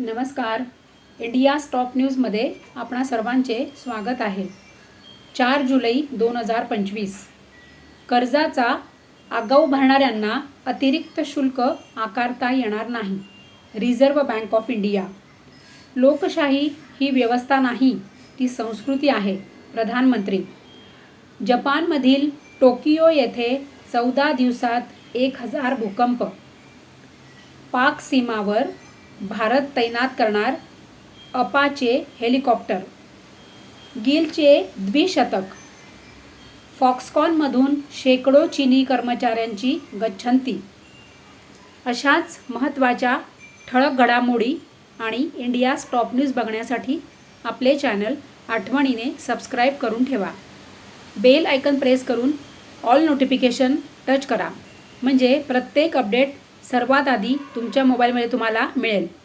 नमस्कार. India stop न्यूजमध्ये आपणा सर्वांचे स्वागत आहे. चार जुलै दोन हजार पंचवीस. कर्जाचा आगाऊ भरणाऱ्यांना अतिरिक्त शुल्क आकारता येणार नाही. Reserve bank of India. लोकशाही ही व्यवस्था नाही ती संस्कृती आहे प्रधानमंत्री. जपानमधील टोकियो येथे चौदा दिवसात एक हजार भूकंप. पाक सीमावर भारत तैनात करणार अपाचे हेलिकॉप्टर. गिलचे द्विशतक. फॉक्सकॉनमधून शेकडो चिनी कर्मचाऱ्यांची गच्छंती. अशाच महत्त्वाच्या ठळक घडामोडी आणि इंडिया स्टॉप न्यूज बघण्यासाठी आपले चॅनल आठवणीने सबस्क्राईब करून ठेवा. बेल आयकन प्रेस करून ऑल नोटिफिकेशन टच करा. म्हणजे प्रत्येक अपडेट सर्वात आधी तुमच्या मोबाईलमध्ये तुम्हाला मिळेल.